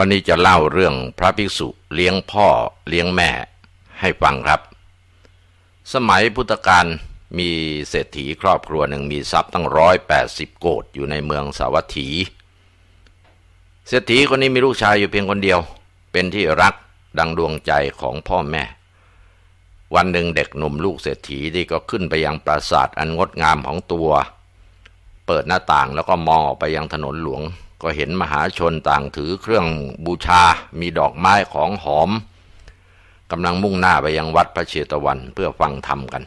วันนี้จะเล่าเรื่องพระภิกษุเลี้ยงพ่อเลี้ยงแม่ให้ฟังครับ สมัยพุทธกาลมีเศรษฐีครอบครัวหนึ่งมีทรัพย์ตั้งร้อยแปดสิบโกดอยู่ในเมืองสาวัตถี เศรษฐีคนนี้มีลูกชายอยู่เพียงคนเดียว เป็นที่รักดังดวงใจของพ่อแม่ วันหนึ่งเด็กหนุ่มลูกเศรษฐีที่ก็ขึ้นไปยังปราสาทอันงดงามของตัว เปิดหน้าต่างแล้วก็มองออกไปยังถนนหลวง ก็เห็นมหาชนต่างถือเครื่องบูชา มีดอกไม้ของหอมกำลังมุ่งหน้าไปยังวัดพระเชตวันเพื่อฟังธรรมกัน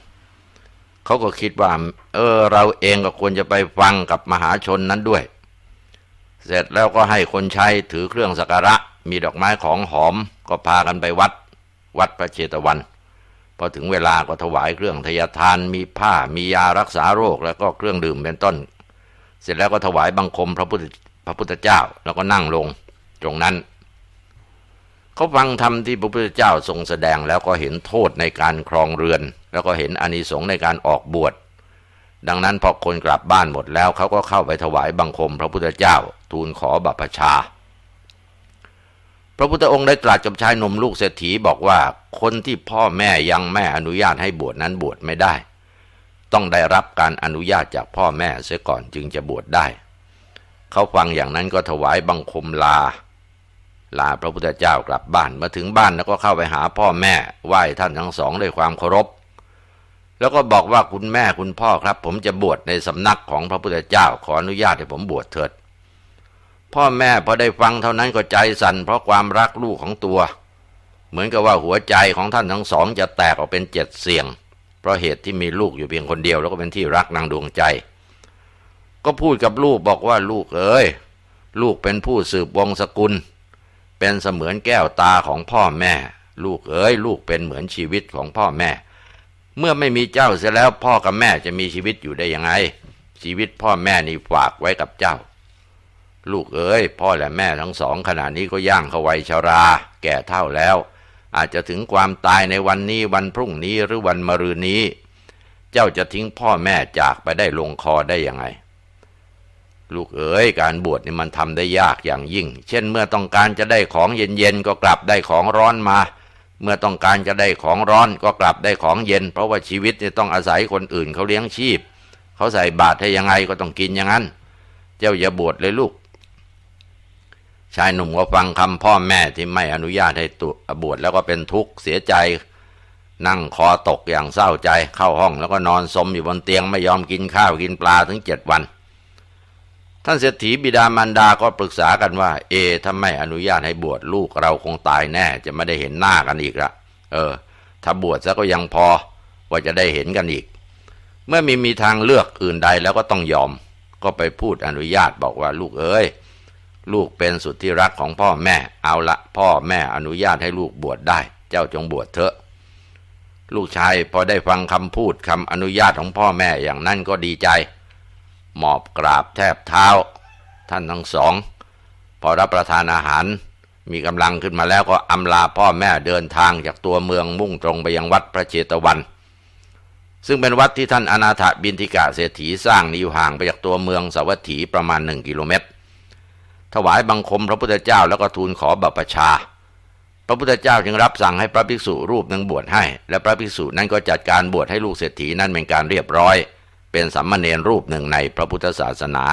เขาก็คิดว่า เออ เราเองก็ควรจะไปฟังกับมหาชนนั้นด้วย เสร็จแล้วก็ให้คนใช้ถือเครื่องสักการะ มีดอกไม้ของหอม ก็พากันไปวัด วัดพระเชตวันพอถึงเวลาก็ถวายเครื่องทยทาน มีผ้ามียารักษาโรคแล้วก็เครื่องดื่มเป็นต้น เสร็จแล้วก็ถวายบังคมพระพุทธ พระพุทธเจ้าแล้วก็นั่งลงตรงนั้น เขาฟังธรรมที่พระพุทธเจ้าทรงแสดงแล้วก็เห็นโทษในการครองเรือน แล้วก็เห็นอานิสงส์ในการออกบวชดังนั้นพอคนกลับบ้านหมดแล้วเขาก็เข้าไปถวายบังคมพระพุทธเจ้า ทูลขอบัพพชา พระพุทธองค์ได้ตรัสกับชายหนุ่มลูกเศรษฐีบอกว่าคนที่พ่อแม่ยังแม่อนุญาตให้บวชนั้นบวชไม่ได้ ต้องได้รับการอนุญาตจากพ่อแม่เสียก่อนจึงจะบวชได้ เขาฟังอย่างนั้นก็ถวายบังคมลา ลาพระพุทธเจ้ากลับบ้านมาถึงบ้านแล้วก็เข้าไปหาพ่อแม่ไหว้ท่านทั้งสองด้วยความเคารพ แล้วก็บอกว่าคุณแม่คุณพ่อครับ ผมจะบวชในสำนักของพระพุทธเจ้าขออนุญาตให้ผมบวชเถิด พ่อแม่พอได้ฟังเท่านั้นก็ใจสั่นเพราะความรักลูกของตัว เหมือนกับว่าหัวใจของท่านทั้งสองจะแตกออกเป็นเจ็ดเสียง เพราะเหตุที่มีลูกอยู่เพียงคนเดียวแล้วก็เป็นที่รักนางดวงใจ ก็พูดกับลูกบอกว่าลูกเอ๋ยลูกเป็นผู้สืบวงศกุล เป็นเสมือนแก้วตาของพ่อแม่ ลูกเอ๋ยลูกเป็นเหมือนชีวิตของพ่อแม่ เมื่อไม่มีเจ้าเสียแล้วพ่อกับแม่จะมีชีวิตอยู่ได้ยังไง ชีวิตพ่อแม่นี่ฝากไว้กับเจ้า ลูกเอ๋ยพ่อและแม่ทั้งสองขณะนี้ก็ย่างเข้าวัยชรา แก่เท่าแล้ว อาจจะถึงความตายในวันนี้วันพรุ่งนี้หรือวันมะรืนนี้ เจ้าจะทิ้งพ่อแม่จากไปได้ลงคอได้ยังไง ลูกเอ๋ยการบวชนี่มันทำได้ยากอย่างยิ่ง เช่นเมื่อต้องการจะได้ของเย็นๆก็กลับได้ของร้อนมา เมื่อต้องการจะได้ของร้อนก็กลับได้ของเย็น เพราะว่าชีวิตเนี่ยต้องอาศัยคนอื่นเขาเลี้ยงชีพ เขาใส่บาตรให้ยังไงก็ต้องกินอย่างนั้น เจ้าอย่าบวชเลยลูก ชายหนุ่มก็ฟังคำพ่อแม่ที่ไม่อนุญาตให้ตุบวชแล้วก็เป็นทุกข์เสียใจ นั่งคอตกอย่างเศร้าใจเข้าห้องแล้วก็นอนสมอยู่บนเตียงไม่ยอมกินข้าวกินปลาถึงเจ็ดวัน ท่านเศรษฐีบิดามารดาก็ปรึกษากันว่า เอถ้าไม่อนุญาตให้บวชลูกเราคงตายแน่ จะไม่ได้เห็นหน้ากันอีกละเออ ถ้าบวชซะก็ยังพอว่าจะได้เห็นกันอีก เมื่อมีมีทางเลือกอื่นใดแล้วก็ต้องยอม ก็ไปพูดอนุญาตบอกว่าลูกเอ้ยลูกเป็นสุดที่รักของพ่อแม่ เอาละพ่อแม่อนุญาตให้ลูกบวชได้ เจ้าจงบวชเถอะ ลูกชายพอได้ฟังคำพูดคำอนุญาตของพ่อแม่อย่างนั้นก็ดีใจ หมอบกราบแทบเท้า ท่านทั้งสอง พอรับประทานอาหาร มีกำลังขึ้นมาแล้วก็อำลาพ่อแม่เดินทางจากตัวเมืองมุ่งตรงไปยังวัดพระเจตวัน ซึ่งเป็นวัดที่ท่านอนาถบินทิกะเศรษฐีสร้างนี้อยู่ห่างไปจากตัวเมืองสาวัตถีประมาณหนึ่งกิโลเมตร ถวายบังคมพระพุทธเจ้าแล้วก็ทูลขอบัพพชาพระพุทธเจ้าจึงรับสั่งให้พระภิกษุรูปหนึ่งบวชให้ และพระภิกษุนั้นก็จัดการบวชให้ลูกเศรษฐีนั้นเป็นการเรียบร้อย เป็นสัมมาเนรรูปหนึ่งในพระพุทธศาสนา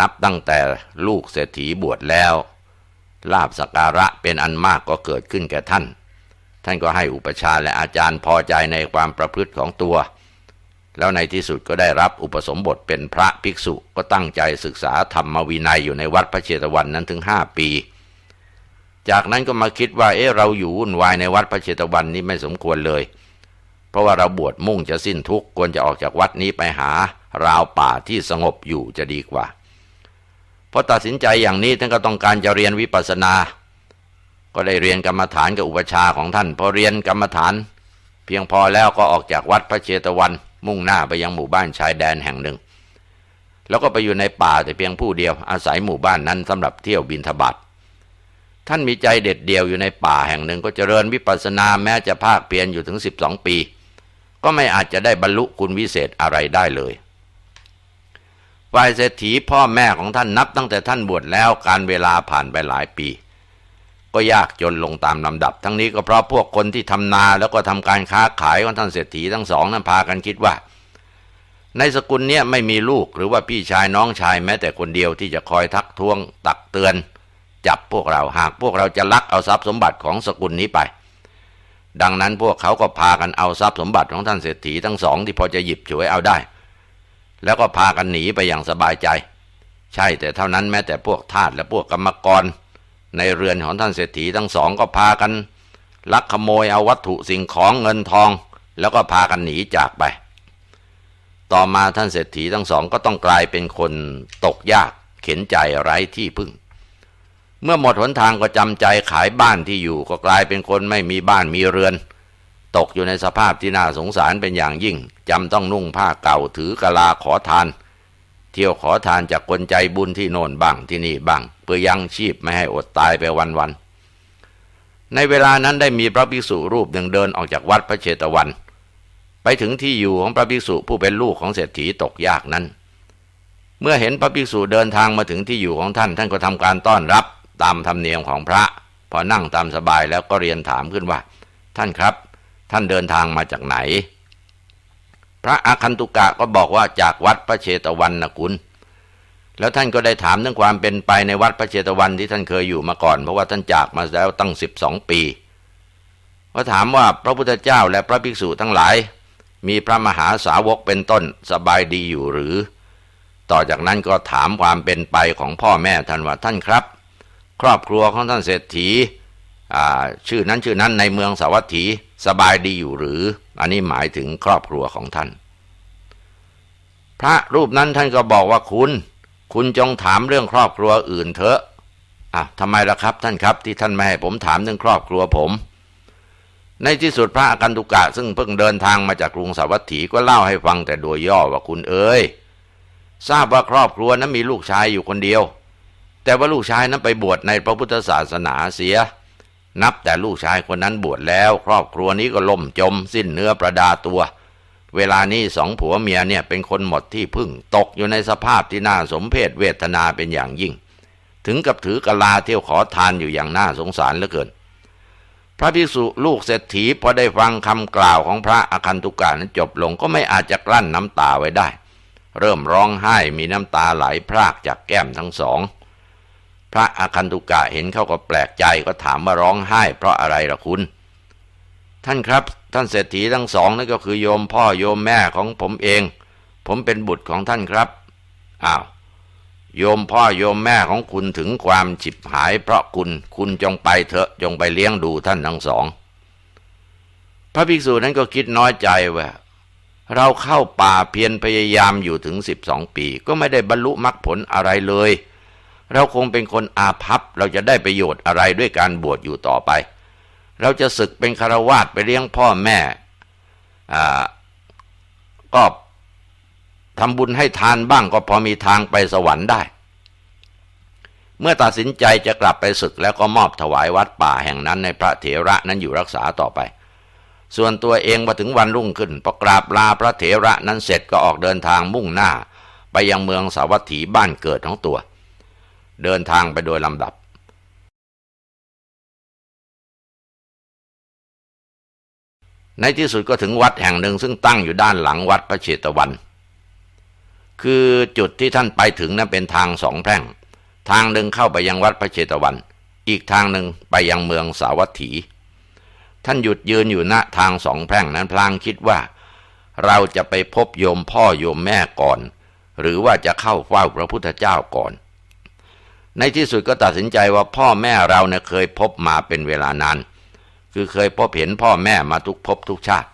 นับตั้งแต่ลูกเศรษฐีบวชแล้วลาบสการะเป็นอันมากก็เกิดขึ้นแก่ท่าน ท่านก็ให้อุปชาและอาจารย์พอใจในความประพฤติของตัว แล้วในที่สุดก็ได้รับอุปสมบทเป็นพระภิกษุก็ตั้งใจศึกษาธรรมวินัยอยู่ในวัดพระเชตวันนั้นถึงห้าปี จากนั้นก็มาคิดว่าเอ๊ะเราอยู่วุ่นวายในวัดพระเชตวันนี้ไม่สมควรเลย ราะว่าเราบวชมุ่งจะสิ้นทุกข์ควรจะออกจากวัดนี้ไปหาราวป่าที่สงบอยู่จะดีกว่าพอตัดสินใจอย่างนี้ท่านก็ต้องการจะเรียนวิปัสสนา ก็ได้เรียนกรรมฐานกับอุปชาของท่านพอเรียนกรรมฐาน เพียงพอแล้วก็ออกจากวัดพระเชตวัน มุ่งหน้าไปยังหมู่บ้านชายแดนแห่งหนึ่ง แล้วก็ไปอยู่ในป่าแต่เพียงผู้เดียวอาศัยหมู่บ้านนั้นสำหรับเที่ยวบินทบาทท่านมีใจเด็ดเดียวอยู่ในป่าแห่งหนึ่งก็เจริญวิปัสสนาแม้จะภาคเพียรอยู่ถึง 12 ปี ก็ไม่อาจจะได้บรรลุคุณวิเศษอะไรได้เลยไฟฝ่ายเศรษฐีพ่อแม่ของท่านนับตั้งแต่ท่านบวชแล้วการเวลาผ่านไปหลายปี ก็ยากจนลงตามลำดับ ทั้งนี้ก็เพราะพวกคนที่ทำนาแล้วก็ทำการค้าขายของท่านเศรษฐีทั้งสองนั้นพากันคิดว่า ในสกุลเนี้ยไม่มีลูกหรือว่าพี่ชายน้องชายแม้แต่คนเดียวที่จะคอยทักท้วง ตักเตือน จับพวกเราหากพวกเราจะลักเอาทรัพย์สมบัติของสกุลนี้ไป ดังนั้นพวกเขาก็พากันเอาทรัพย์สมบัติของท่านเศรษฐีทั้งสองที่พอจะหยิบฉวยเอาได้ แล้วก็พากันหนีไปอย่างสบายใจ ใช่แต่เท่านั้นแม้แต่พวกทาสและพวกกรรมกร ในเรือนของท่านเศรษฐีทั้งสองก็พากัน ลักขโมยเอาวัตถุสิ่งของเงินทอง แล้วก็พากันหนีจากไป ต่อมาท่านเศรษฐีทั้งสองก็ต้องกลายเป็นคนตกยากเข็นใจไร้ที่พึ่ง เมื่อหมดหนทางก็จำใจขายบ้านที่อยู่ก็กลายเป็นคนไม่มีบ้านมีเรือน ตกอยู่ในสภาพที่น่าสงสารเป็นอย่างยิ่งจำต้องนุ่งผ้าเก่าถือกะลาขอทาน เที่ยวขอทานจากคนใจบุญที่โน่นบ้างที่นี่บ้าง เพื่อยังชีพไม่ให้อดตายไปวันๆในเวลานั้นได้มีพระภิกษุรูปหนึ่งเดินออกจากวัดพระเชตวัน ไปถึงที่อยู่ของพระภิกษุผู้เป็นลูกของเศรษฐีตกยากนั้น เมื่อเห็นพระภิกษุเดินทางมาถึงที่อยู่ของท่านท่านก็ทำการต้อนรับ ตามธรรมเนียมของพระ พอนั่งตามสบายแล้วก็เรียนถามขึ้นว่า ท่านครับ ท่านเดินทางมาจากไหน พระอาคันตุกะก็บอกว่าจากวัดพระเชตวันนะคุณแล้วท่านก็ได้ถามเรื่องความเป็นไปในวัดพระเชตวันที่ท่านเคยอยู่มาก่อน เพราะว่าท่านจากมาแล้วตั้งสิบสองปีก็ถามว่าพระพุทธเจ้าและพระภิกษุทั้งหลาย มีพระมหาสาวกเป็นต้นสบายดีอยู่หรือ ต่อจากนั้นก็ถามความเป็นไปของพ่อแม่ท่านว่าท่านครับ ครอบครัวของท่านเศรษฐีชื่อนั้นชื่อนั้นในเมืองสาวัตถีสบายดีอยู่หรือ อันนี้หมายถึงครอบครัวของท่าน พระรูปนั้นท่านก็บอกว่าคุณ คุณจงถามเรื่องครอบครัวอื่นเถอะอะทำไมล่ะครับท่านครับที่ท่านไม่ให้ผมถามเรื่องครอบครัวผม ในที่สุดพระอกันตุกะซึ่งเพิ่งเดินทางมาจากกรุงสาวัตถีก็เล่าให้ฟังแต่โดยย่อว่าคุณเอ๋ยทราบว่าครอบครัวนั้นมีลูกชายอยู่คนเดียว แต่ว่าลูกชายนั้นไปบวชในพระพุทธศาสนาเสีย นับแต่ลูกชายคนนั้นบวชแล้ว ครอบครัวนี้ก็ล่มจม สิ้นเนื้อประดาตัว เวลานี้สองผัวเมียเนี่ยเป็นคนหมดที่พึ่งตกอยู่ในสภาพที่น่าสมเพชเวทนาเป็นอย่างยิ่ง ถึงกับถือกะลาเที่ยวขอทานอยู่อย่างน่าสงสารเหลือเกิน พระภิกษุลูกเศรษฐีพอได้ฟังคำกล่าวของพระอคันตุกานั้นจบลงก็ไม่อาจจะกลั้นน้ำตาไว้ได้ เริ่มร้องไห้มีน้ำตาไหลพรากจากแก้มทั้งสอง ระอาคันตุกะเห็นเขาก็แปลกใจก็ถามว่าร้องไห้ เพราะอะไรล่ะคุณ ท่านครับ ท่านเศรษฐีทั้งสองนั่นก็คือโยมพ่อโยมแม่ของผมเอง ผมเป็นบุตรของท่านครับอ้าวโยมพ่อโยมแม่ของคุณถึงความฉิบหาย เพราะคุณคุณจงไปเถอะจงไปเลี้ยงดูท่านทั้งสอง พระภิกษุนั้นก็คิดน้อยใจว่าเราเข้าป่าเพียรพยายามอยู่ถึงสิบสองปี ก็ไม่ได้บรรลุมรรคผลอะไรเลย เราคงเป็นคนอาภัพเราจะได้ประโยชน์อะไรด้วยการบวชอยู่ต่อไป เราจะศึกเป็นคารวาสไปเลี้ยงพ่อแม่อ่าก็ทำบุญให้ทานบ้างก็พอมีทางไปสวรรค์ได้ เมื่อตัดสินใจจะกลับไปศึกแล้วก็มอบถวายวัดป่าแห่งนั้นในพระเถระนั้นอยู่รักษาต่อไป ส่วนตัวเองมาถึงวันรุ่งขึ้นประกราบลาพระเถระนั้นเสร็จก็ออกเดินทางมุ่งหน้า ไปยังเมืองสาวัตถีบ้านเกิดของตัว เดินทางไปโดยลำดับในที่สุดก็ถึงวัดแห่งหนึ่งซึ่งตั้งอยู่ด้านหลังวัดพระเชตวัน คือจุดที่ท่านไปถึงนั้นเป็นทางสองแพร่ง ทางหนึ่งเข้าไปยังวัดพระเชตวัน อีกทางหนึ่งไปยังเมืองสาวัตถี ท่านหยุดยืนอยู่ณทางสองแพร่งนั้นพลางคิดว่า เราจะไปพบโยมพ่อโยมแม่ก่อน หรือว่าจะเข้าเฝ้าพระพุทธเจ้าก่อน ในที่สุดก็ตัดสินใจว่าพ่อแม่เราเนี่ยเคยพบมาเป็นเวลานาน คือเคยพบเห็นพ่อแม่มาทุกภพทุกชาติ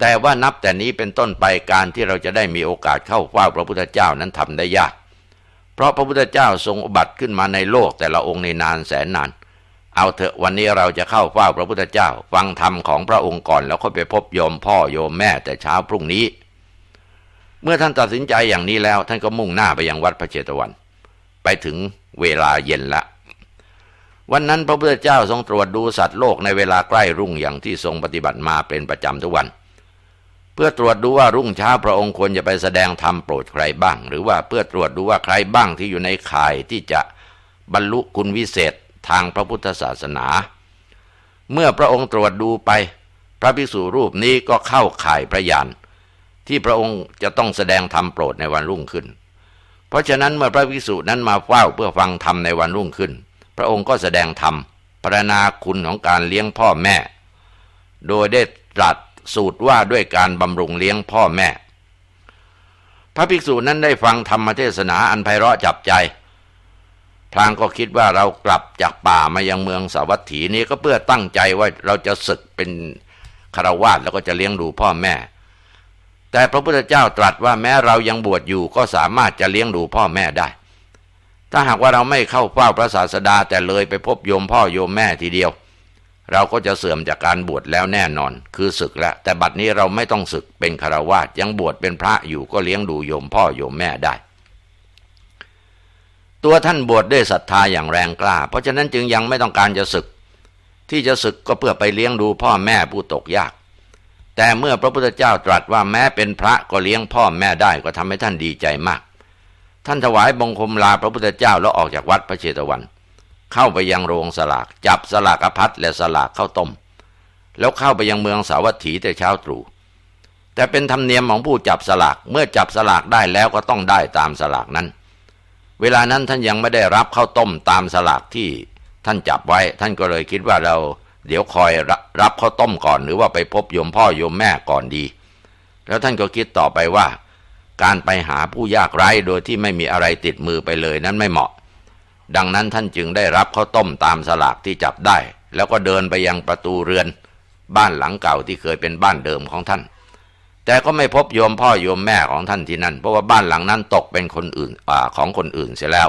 แต่ว่านับแต่นี้เป็นต้นไปการที่เราจะได้มีโอกาสเข้าเฝ้าพระพุทธเจ้านั้นทำได้ยาก เพราะพระพุทธเจ้าทรงอุบัติขึ้นมาในโลกแต่ละองค์ในนานแสนนาน เอาเถอะวันนี้เราจะเข้าเฝ้าพระพุทธเจ้า ฟังธรรมของพระองค์ก่อนแล้วค่อยไปพบโยมพ่อโยมแม่แต่เช้าพรุ่งนี้ เมื่อท่านตัดสินใจอย่างนี้แล้ว ท่านก็มุ่งหน้าไปยังวัดพระเจตวัน ไปถึง เวลาเย็นละ วันนั้นพระพุทธเจ้าทรงตรวจดูสัตว์โลกในเวลาใกล้รุ่งอย่างที่ทรงปฏิบัติมาเป็นประจำทุกวัน เพื่อตรวจดูว่ารุ่งเช้าพระองค์ควรจะไปแสดงธรรมโปรดใครบ้าง หรือว่าเพื่อตรวจดูว่าใครบ้างที่อยู่ในข่ายที่จะบรรลุคุณวิเศษทางพระพุทธศาสนา เมื่อพระองค์ตรวจดูไป พระภิกษุรูปนี้ก็เข้าข่ายพระยานที่พระองค์จะต้องแสดงธรรมโปรดในวันรุ่งขึ้น เพราะฉะนั้นเมื่อพระภิกษุนั้นมาเฝ้าเพื่อฟังธรรมในวันรุ่งขึ้น พระองค์ก็แสดงธรรมพรรณนาคุณของการเลี้ยงพ่อแม่ โดยได้ตรัสสูตรว่าด้วยการบำรุงเลี้ยงพ่อแม่ พระภิกษุนั้นได้ฟังธรรมเทศนาอันไพเราะจับใจพลางก็คิดว่าเรากลับจากป่ามายังเมืองสาวัตถีนี้ก็เพื่อตั้งใจว่าเราจะศึกเป็นคารวาสแล้วก็จะเลี้ยงดูพ่อแม่ แต่พระพุทธเจ้าตรัสว่าแม้เรายังบวชอยู่ก็สามารถจะเลี้ยงดูพ่อแม่ได้ ถ้าหากว่าเราไม่เข้าเฝ้าพระศาสดาแต่เลยไปพบโยมพ่อโยมแม่ทีเดียว เราก็จะเสื่อมจากการบวชแล้วแน่นอน คือศึกแล้ว แต่บัดนี้เราไม่ต้องศึกเป็นคารวาสยังบวชเป็นพระอยู่ก็เลี้ยงดูโยมพ่อโยมแม่ได้ ตัวท่านบวชด้วยศรัทธาอย่างแรงกล้า เพราะฉะนั้นจึงยังไม่ต้องการจะศึก ที่จะศึกก็เพื่อไปเลี้ยงดูพ่อแม่ผู้ตกยาก แต่เมื่อพระพุทธเจ้าตรัสว่าแม้เป็นพระก็เลี้ยงพ่อแม่ได้ก็ทำให้ท่านดีใจมาก ท่านถวายบังคมลาพระพุทธเจ้าแล้วออกจากวัดพระเชตวัน เข้าไปยังโรงสลาก จับสลากพัดและสลากข้าวต้ม แล้วเข้าไปยังเมืองสาวัตถีแต่เช้าตรู่แต่เป็นธรรมเนียมของผู้จับสลากเมื่อจับสลากได้แล้วก็ต้องได้ตามสลากนั้น เวลานั้นท่านยังไม่ได้รับข้าวต้มตามสลากที่ท่านจับไว้ ท่านก็เลยคิดว่าเรา เดี๋ยวคอยรับข้าวต้มก่อนหรือว่าไปพบโยมพ่อโยมแม่ก่อนดี แล้วท่านก็คิดต่อไปว่า การไปหาผู้ยากไร้โดยที่ไม่มีอะไรติดมือไปเลยนั้นไม่เหมาะ ดังนั้นท่านจึงได้รับข้าวต้มตามสลากที่จับได้ แล้วก็เดินไปยังประตูเรือน บ้านหลังเก่าที่เคยเป็นบ้านเดิมของท่าน แต่ก็ไม่พบโยมพ่อโยมแม่ของท่านที่นั่น เพราะว่าบ้านหลังนั้นตกเป็นคนอื่นอของคนอื่นเสียแล้ว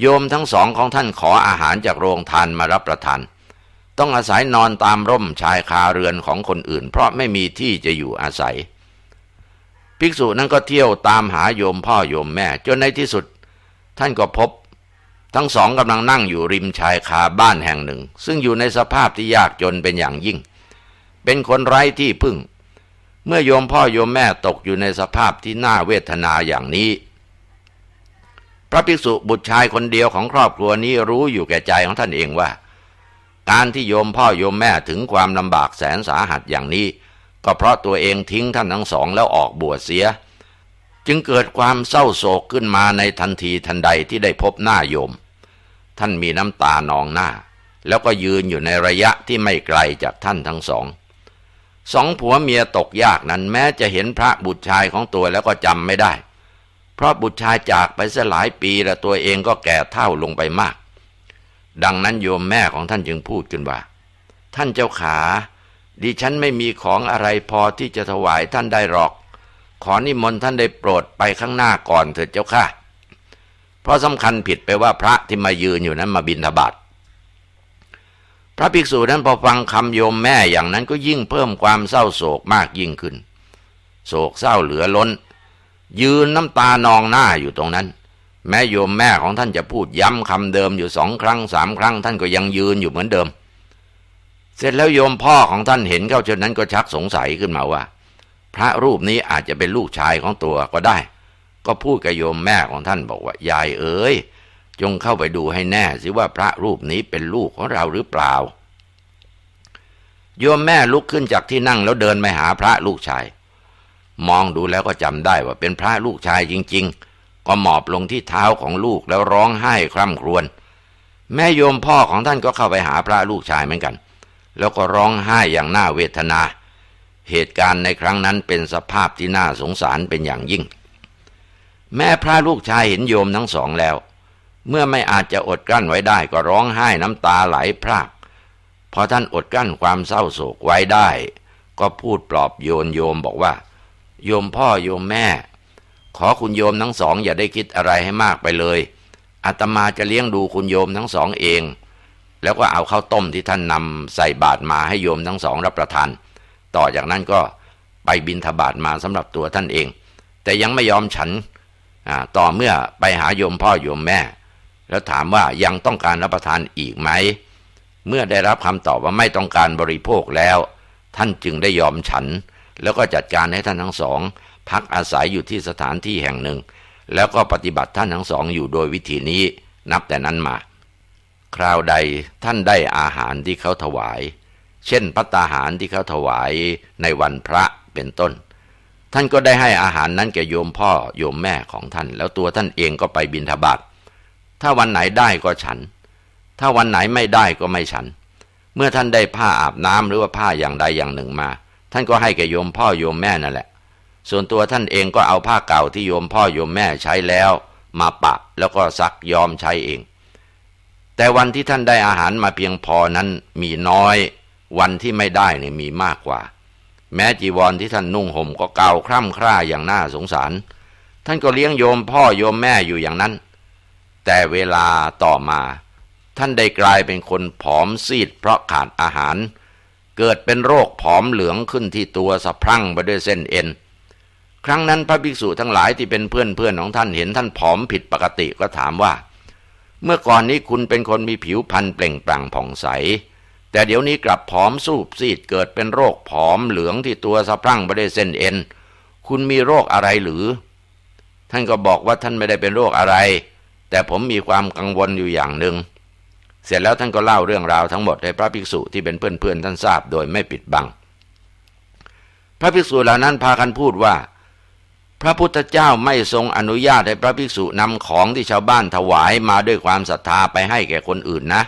โยมทั้งสองของท่านขออาหารจากโรงทานมารับประทาน ต้องอาศัยนอนตามร่มชายคาเรือนของคนอื่น เพราะไม่มีที่จะอยู่อาศัย ภิกษุนั้นก็เที่ยวตามหาโยมพ่อโยมแม่ จนในที่สุด ท่านก็พบ ทั้งสองกำลังนั่งอยู่ริมชายคาบ้านแห่งหนึ่ง ซึ่งอยู่ในสภาพที่ยากจนเป็นอย่างยิ่ง เป็นคนไร้ที่พึ่ง เมื่อโยมพ่อโยมแม่ตกอยู่ในสภาพที่น่าเวทนาอย่างนี้ พระภิกษุบุตรชายคนเดียวของครอบครัวนี้รู้อยู่แก่ใจของท่านเองว่า การที่โยมพ่อโยมแม่ถึงความลำบากแสนสาหัสอย่างนี้ ก็เพราะตัวเองทิ้งท่านทั้งสองแล้วออกบวชเสีย จึงเกิดความเศร้าโศกขึ้นมาในทันทีทันใดที่ได้พบหน้าโยม ท่านมีน้ำตานองหน้า แล้วก็ยืนอยู่ในระยะที่ไม่ไกลจากท่านทั้งสองสองผัวเมียตกยากนั้นแม้จะเห็นพระบุตรชายของตัวแล้วก็จำไม่ได้ เพราะบุตรชายจากไปเสียหลายปีและตัวเองก็แก่เท่าลงไปมาก ดังนั้นโยมแม่ของท่านจึงพูดขึ้นว่า ท่านเจ้าขา ดิฉันไม่มีของอะไรพอที่จะถวายท่านได้หรอก ขอนิมนต์ท่านได้โปรดไปข้างหน้าก่อนเถิดเจ้าค่ะ เพราะสำคัญผิดไปว่าพระที่มายืนอยู่นั้นมาบินทบาทพระภิกษุนั้นพอฟังคำโยมแม่อย่างนั้นก็ยิ่งเพิ่มความเศร้าโศกมากยิ่งขึ้น โศกเศร้าเหลือล้น ยืนน้ำตานองหน้าอยู่ตรงนั้น แม้โยมแม่ของท่านจะพูดย้ำคำเดิมอยู่สองครั้งสามครั้ง ท่านก็ยังยืนอยู่เหมือนเดิม เสร็จแล้วโยมพ่อของท่านเห็นเข้าจนนั้นก็ชักสงสัยขึ้นมาว่า พระรูปนี้อาจจะเป็นลูกชายของตัวก็ได้ ก็พูดกับโยมแม่ของท่านบอกว่ายายเอ๋ยจงเข้าไปดูให้แน่สิว่าพระรูปนี้เป็นลูกของเราหรือเปล่า โยมแม่ลุกขึ้นจากที่นั่งแล้วเดินไปหาพระลูกชาย มองดูแล้วก็จำได้ว่าเป็นพระลูกชายจริง ๆ ก็หมอบลงที่เท้าของลูกแล้วร้องไห้คร่ำครวญแม่โยมพ่อของท่านก็เข้าไปหาพระลูกชายเหมือนกัน แล้วก็ร้องไห้อย่างน่าเวทนา เหตุการณ์ในครั้งนั้นเป็นสภาพที่น่าสงสารเป็นอย่างยิ่ง แม่พระลูกชายเห็นโยมทั้งสองแล้ว เมื่อไม่อาจจะอดกลั้นไว้ได้ก็ร้องไห้น้ำตาไหลพรากพอท่านอดกลั้นความเศร้าโศกไว้ได้ ก็พูดปลอบโยนโยมบอกว่า โยมพ่อโยมแม่ ขอคุณโยมทั้งสองอย่าได้คิดอะไรให้มากไปเลยอาตมาจะเลี้ยงดูคุณโยมทั้งสองเอง แล้วก็เอาข้าวต้มที่ท่านนำใส่บาตรมาให้โยมทั้งสองรับประทาน ต่อจากนั้นก็ไปบินทบาทมาสำหรับตัวท่านเอง แต่ยังไม่ยอมฉันต่อเมื่อไปหาโยมพ่อโยมแม่ แล้วถามว่ายังต้องการรับประทานอีกไหม เมื่อได้รับคำตอบว่าไม่ต้องการบริโภคแล้ว ท่านจึงได้ยอมฉัน แล้วก็จัดการให้ท่านทั้งสอง พักอาศัยอยู่ที่สถานที่แห่งหนึ่ง แล้วก็ปฏิบัติท่านทั้งสองอยู่โดยวิธีนี้นับแต่นั้นมา คราวใดท่านได้อาหารที่เขาถวาย เช่นพัตตาหารที่เขาถวายในวันพระเป็นต้น ท่านก็ได้ให้อาหารนั้นแก่โยมพ่อโยมแม่ของท่าน แล้วตัวท่านเองก็ไปบิณฑบาตถ้าวันไหนได้ก็ฉัน ถ้าวันไหนไม่ได้ก็ไม่ฉัน เมื่อท่านได้ผ้าอาบน้ำหรือว่าผ้าอย่างใดอย่างหนึ่งมา ท่านก็ให้แก่โยมพ่อโยมแม่นั่นแหละ ส่วนตัวท่านเองก็เอาผ้าเก่าที่โยมพ่อโยมแม่ใช้แล้ว มาปะแล้วก็ซักยอมใช้เอง แต่วันที่ท่านได้อาหารมาเพียงพอนั้นมีน้อย วันที่ไม่ได้เนี่ยมีมากกว่า แม้จีวรที่ท่านนุ่งห่มก็เก่าคร่ำคร่าอย่างน่าสงสาร ท่านก็เลี้ยงโยมพ่อโยมแม่อยู่อย่างนั้น แต่เวลาต่อมา ท่านได้กลายเป็นคนผอมซีดเพราะขาดอาหาร เกิดเป็นโรคผอมเหลืองขึ้นที่ตัวสะพรั่งไปด้วยเส้นเอ็น ครั้งนั้นพระภิกษุทั้งหลายที่เป็นเพื่อนเพื่อนของท่านเห็นท่านผอมผิดปกติก็ถามว่า เมื่อก่อนนี้คุณเป็นคนมีผิวพรรณเปล่งปลั่งผ่องใส แต่เดี๋ยวนี้กลับผอมสูบซีดเกิดเป็นโรคผอมเหลืองที่ตัวสะพรั่งไปด้วยเส้นเอ็น คุณมีโรคอะไรหรือ ท่านก็บอกว่าท่านไม่ได้เป็นโรคอะไร แต่ผมมีความกังวลอยู่อย่างหนึ่งเสร็จแล้วท่านก็เล่าเรื่องราวทั้งหมดให้พระภิกษุที่เป็นเพื่อนๆท่านทราบโดยไม่ปิดบัง พระภิกษุเหล่านั้นพากันพูดว่า พระพุทธเจ้าไม่ทรงอนุญาตให้พระภิกษุนำของที่ชาวบ้านถวายมาด้วยความศรัทธาไปให้แก่คนอื่นนะ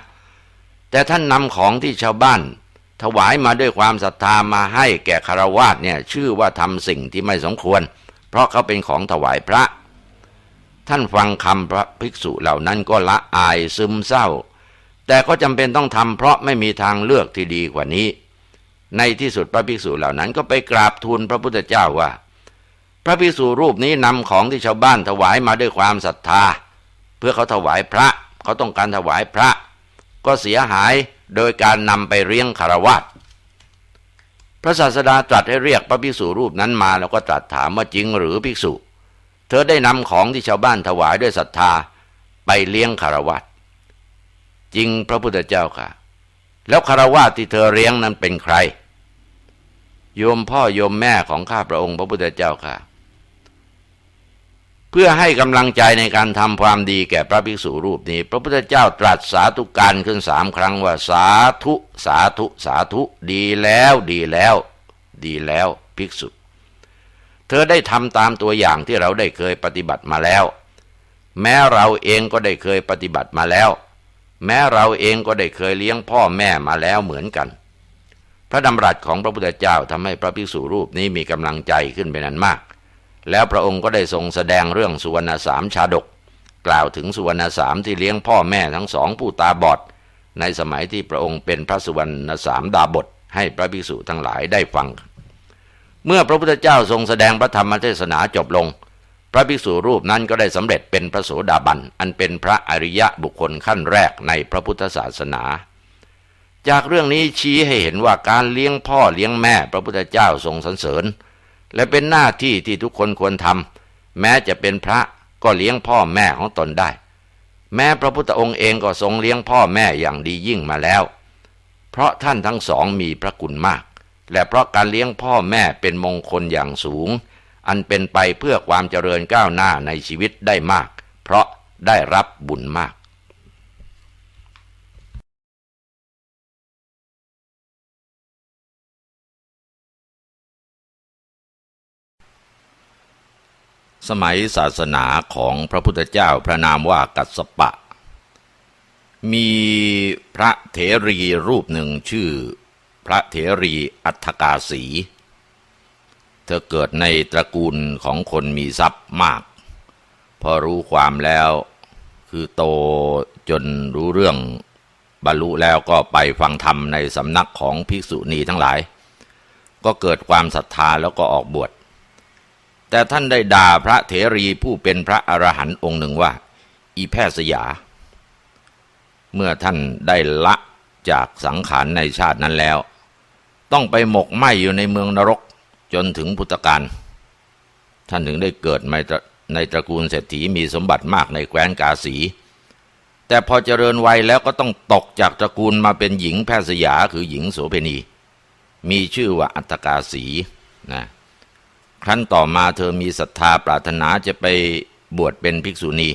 แต่ท่านนำของที่ชาวบ้าน ถวายมาด้วยความศรัทธามาให้แก่คารวาสเนี่ยชื่อว่าทำสิ่งที่ไม่สมควร เพราะเขาเป็นของถวายพระ ท่านฟังคำพระภิกษุเหล่านั้นก็ละอายซึมเศร้า แต่ก็จำเป็นต้องทำเพราะไม่มีทางเลือกที่ดีกว่านี้ ในที่สุดพระภิกษุเหล่านั้นก็ไปกราบทูลพระพุทธเจ้าว่า พระภิกษุรูปนี้นำของที่ชาวบ้านถวายมาด้วยความศรัทธา เพื่อเขาถวายพระเขาต้องการถวายพระ ก็เสียหายโดยการนำไปเลี้ยงคารวะพระศาสดาตรัสให้เรียกพระภิกษุรูปนั้นมาแล้วก็ตรัสถามว่าจริงหรือภิกษุ เธอได้นำของที่ชาวบ้านถวายด้วยศรัทธาไปเลี้ยงคารวะจริงพระพุทธเจ้าค่ะ แล้วคารวะที่เธอเลี้ยงนั้นเป็นใครโยมพ่อโยมแม่ของข้าพระองค์พระพุทธเจ้าค่ะ พื่อให้กำลังใจในการทำความดีแก่พระภิกษุรูปนี้ พระพุทธเจ้าตรัสสาธุการขึ้นสามครั้งว่าสาธุสาธุสาธุดีแล้วดีแล้ว ดีแล้วภิกษุ เธอได้ทำตามตัวอย่างที่เราได้เคยปฏิบัติมาแล้ว แม้เราเองก็ได้เคยปฏิบัติมาแล้ว แม้เราเองก็ได้เคยเลี้ยงพ่อแม่มาแล้วเหมือนกัน พระดำรัสของพระพุทธเจ้าทำให้พระภิกษุรูปนี้มีกำลังใจขึ้นเป็นอันมาก แล้วพระองค์ก็ได้ทรงแสดงเรื่องสุวรรณสามชาดก กล่าวถึงสุวรรณสามที่เลี้ยงพ่อแม่ทั้งสองผู้ตาบอด ในสมัยที่พระองค์เป็นพระสุวรรณสามดาบทให้พระภิกษุทั้งหลายได้ฟัง เมื่อพระพุทธเจ้าทรงแสดงพระธรรมเทศนาจบลง พระภิกษุรูปนั้นก็ได้สำเร็จเป็นพระโสดาบัน อันเป็นพระอริยะบุคคลขั้นแรกในพระพุทธศาสนา จากเรื่องนี้ชี้ให้เห็นว่าการเลี้ยงพ่อเลี้ยงแม่ พระพุทธเจ้าทรงสรรเสริญ และเป็นหน้าที่ที่ทุกคนควรทำแม้จะเป็นพระก็เลี้ยงพ่อแม่ของตนได้ แม้พระพุทธองค์เองก็ทรงเลี้ยงพ่อแม่อย่างดียิ่งมาแล้ว เพราะท่านทั้งสองมีพระคุณมาก และเพราะการเลี้ยงพ่อแม่เป็นมงคลอย่างสูง อันเป็นไปเพื่อความเจริญก้าวหน้าในชีวิตได้มาก เพราะได้รับบุญมาก สมัยศาสนาของพระพุทธเจ้าพระนามว่ากัสสปะ มีพระเถรีรูปหนึ่งชื่อ พระเถรีอัฏฐกาสี เธอเกิดในตระกูลของคนมีทรัพย์มาก พอรู้ความแล้วคือโตจนรู้เรื่องบรรลุแล้วก็ไปฟังธรรมในสำนักของภิกษุณีทั้งหลาย ก็เกิดความศรัทธาแล้วก็ออกบวช แต่ท่านได้ด่าพระเถรีผู้เป็นพระอรหันต์องค์หนึ่งว่า อีแพทย์สยา เมื่อท่านได้ละจากสังขารในชาตินั้นแล้ว ต้องไปหมกไหมอยู่ในเมืองนรกจนถึงพุทธกาลท่านถึงได้เกิดในตระในตระกูลเศรษฐีมีสมบัติมากในแคว้นกาสี แต่พอเจริญวัยแล้วก็ต้องตกจากตระกูลมาเป็นหญิงแพทย์สยาคือหญิงโสเภณี มีชื่อว่าอัตกาสีนะ ครั้นต่อมาเธอมีศรัทธาปรารถนาจะไปบวชเป็นภิกษุณี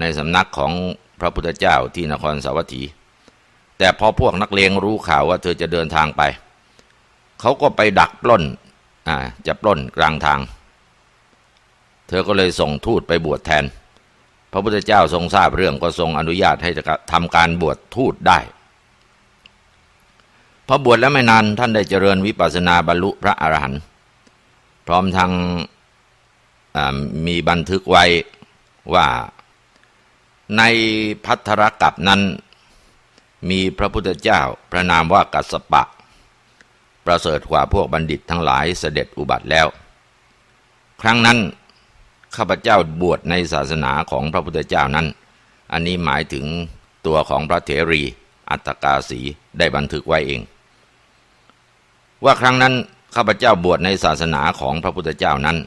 ในสำนักของพระพุทธเจ้าที่นครสาวัตถี แต่พอพวกนักเลงรู้ข่าวว่าเธอจะเดินทางไป เขาก็ไปดักปล้นอ่าจะปล้นกลางทาง เธอก็เลยส่งทูตไปบวชแทน พระพุทธเจ้าทรงทราบเรื่องก็ทรงอนุญาตให้ทำการบวชทูตได้พอบวชแล้วไม่นานท่านได้เจริญวิปัสสนาบรรลุพระอรหันต์ พร้อมทั้งมีบันทึกไว้ว่าในพัทธรกับนั้น มีพระพุทธเจ้าพระนามว่ากัสปะ ประเสริฐกว่าพวกบัณฑิตทั้งหลายเสด็จอุบัติแล้ว ครั้งนั้นข้าพเจ้าบวชในศาสนาของพระพุทธเจ้านั้น อันนี้หมายถึงตัวของพระเถรี อัตตกาสีได้บันทึกไว้เอง ว่าครั้งนั้น ข้าพเจ้าบวชในศาสนาของพระพุทธเจ้านั้น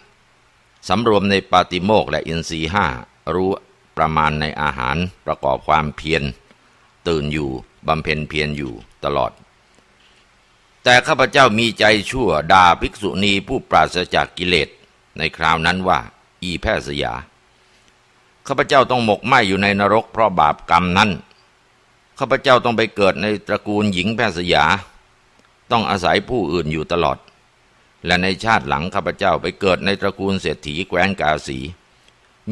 สำรวมในปาติโมกและอินทรีห้ารู้ประมาณในอาหารประกอบความเพียรตื่นอยู่บำเพ็ญเพียรอยู่ตลอด แต่ข้าพเจ้ามีใจชั่วด่าภิกษุณีผู้ปราศจากกิเลสในคราวนั้นว่า อีแพทย์สยาข้าพเจ้าต้องหมกไหมอยู่ในนรกเพราะบาปกรรมนั้นข้าพเจ้าต้องไปเกิดในตระกูลหญิงแพทย์สยา ต้องอาศัยผู้อื่นอยู่ตลอด และในชาติหลังข้าพเจ้าไปเกิดในตระกูลเศรษฐีแคว้นกาสี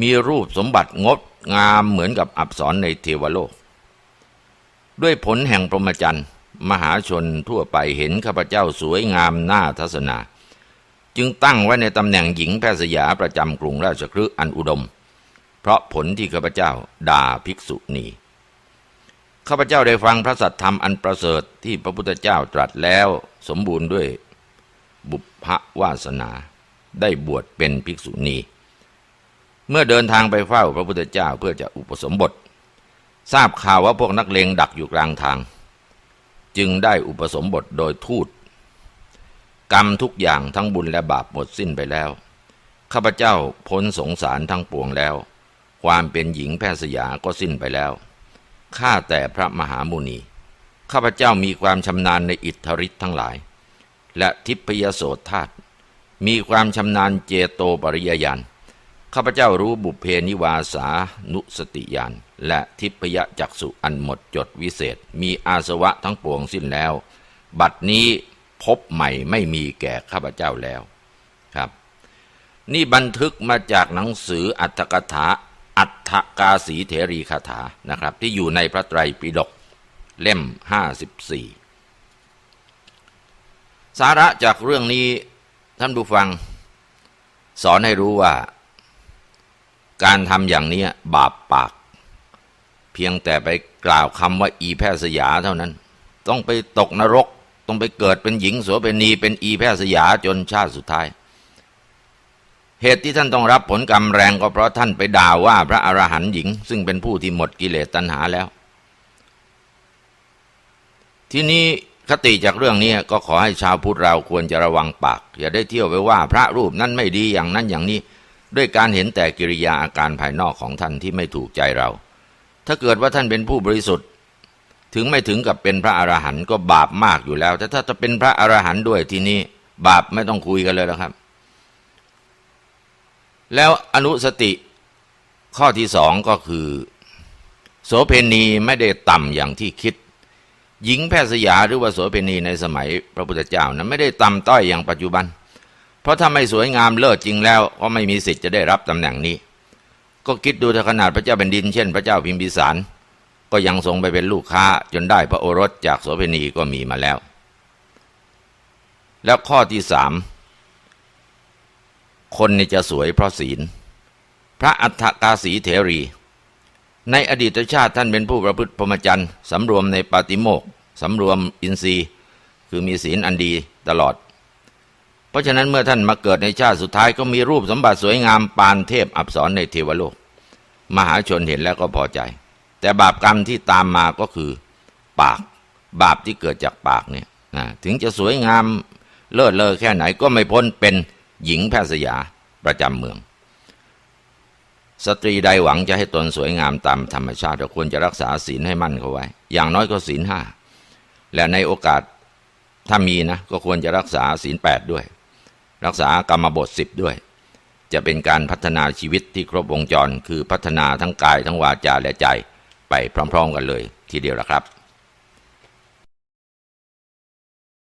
มีรูปสมบัติงดงามเหมือนกับอับสรในเทวโลก ด้วยผลแห่งพรหมจรรย์มหาชนทั่วไปเห็นข้าพเจ้าสวยงามน่าทัศนา จึงตั้งไว้ในตำแหน่งหญิงแพทย์สยาประจำกรุงราชคฤห์อันอุดม เพราะผลที่ข้าพเจ้าด่าภิกษุณีข้าพเจ้าได้ฟังพระสัทธรรมอันประเสริฐที่พระพุทธเจ้าตรัสแล้วสมบูรณ์ด้วย บุพวาสนาได้บวชเป็นภิกษุณี เมื่อเดินทางไปเฝ้าพระพุทธเจ้าเพื่อจะอุปสมบท ทราบข่าวว่าพวกนักเลงดักอยู่กลางทาง จึงได้อุปสมบทโดยทูต กรรมทุกอย่างทั้งบุญและบาปหมดสิ้นไปแล้ว ข้าพเจ้าพ้นสงสารทั้งปวงแล้ว ความเป็นหญิงแพทย์สยาก็สิ้นไปแล้วข้าแต่พระมหามุนี ข้าพเจ้ามีความชำนาญในอิทธิฤทธิ์ทั้งหลาย และทิพยโสธาตมีความชำนาญเจโตปริยญาณข้าพเจ้ารู้บุพเพนิวาสานุสติญาณและทิพยจักสุอันหมดจดวิเศษ มีอาสวะทั้งปวงสิ้นแล้ว บัดนี้พบใหม่ไม่มีแก่ข้าพเจ้าแล้วครับ นี่บันทึกมาจากหนังสืออัตถกถาอัฏฐกาสีเถรีคาถานะครับ ที่อยู่ในพระไตรปิฎกเล่มห้าสิบสี่ สาระจากเรื่องนี้ท่านผู้ฟัง สอนให้รู้ว่า การทำอย่างนี้บาปปาก เพียงแต่ไปกล่าวคำว่าอีแพทย์สยาเท่านั้น ต้องไปตกนรก ต้องไปเกิดเป็นหญิงโสเภณีเป็นอีแพทย์สยาจนชาติสุดท้าย เหตุที่ท่านต้องรับผลกรรมแรงก็เพราะท่านไปด่าว่าพระอรหันต์หญิง ซึ่งเป็นผู้ที่หมดกิเลสตัณหาแล้ว ที่นี้ คติจากเรื่องนี้ก็ขอให้ชาวพุทธเราควรจะระวังปาก อย่าได้เที่ยวไปว่าพระรูปนั้นไม่ดีอย่างนั้นอย่างนี้ ด้วยการเห็นแต่กิริยาอาการภายนอกของท่านที่ไม่ถูกใจเรา ถ้าเกิดว่าท่านเป็นผู้บริสุทธิ์ ถึงไม่ถึงกับเป็นพระอรหันต์ก็บาปมากอยู่แล้ว แต่ถ้าจะเป็นพระอรหันต์ด้วยทีนี้บาปไม่ต้องคุยกันเลยแล้วครับ แล้วอนุสติข้อที่สองก็คือ โสเพณีไม่ได้ต่ำอย่างที่คิด หญิงแพทย์สยาหรือว่าโสเพณีในสมัยพระพุทธเจ้านะไม่ได้ต่ำต้อยอย่างปัจจุบัน เพราะถ้าไม่สวยงามเลิศจริงแล้วก็ไม่มีสิทธิ์จะได้รับตำแหน่งนี้ ก็คิดดูถ้าขนาดพระเจ้าแผ่นดิน เช่น พระเจ้าพิมพิสาร ก็ยังทรงไปเป็นลูกค้า จนได้พระโอรสจากโสเพณีก็มีมาแล้ว แล้วข้อที่สามคนนี่จะสวยเพราะศีล พระอัฏฐกาสีเถรี ในอดีตชาติท่านเป็นผู้ประพฤติพรหมจรรย์สำรวมในปาติโมกสำรวมอินทรีย์ คือมีศีลอันดีตลอด เพราะฉะนั้นเมื่อท่านมาเกิดในชาติสุดท้ายก็มีรูปสมบัติสวยงามปานเทพอับสรในเทวโลก มหาชนเห็นแล้วก็พอใจ แต่บาปกรรมที่ตามมาก็คือปาก บาปที่เกิดจากปากเนี่ยนะถึงจะสวยงามเลิศเลอแค่ไหนก็ไม่พ้นเป็นหญิงแพทย์สยาประจำเมือง สตรีใดหวังจะให้ตนสวยงามตามธรรมชาติควรจะรักษาศีลให้มั่นเขาไว้ อย่างน้อยก็ศีลห้าและในโอกาสถ้ามีนะก็ควรจะรักษาศีลแปดด้วย รักษากรรมบทสิบด้วย จะเป็นการพัฒนาชีวิตที่ครบวงจร คือพัฒนาทั้งกายทั้งวาจาและใจไปพร้อม ๆ กันเลย ทีเดียวละครับ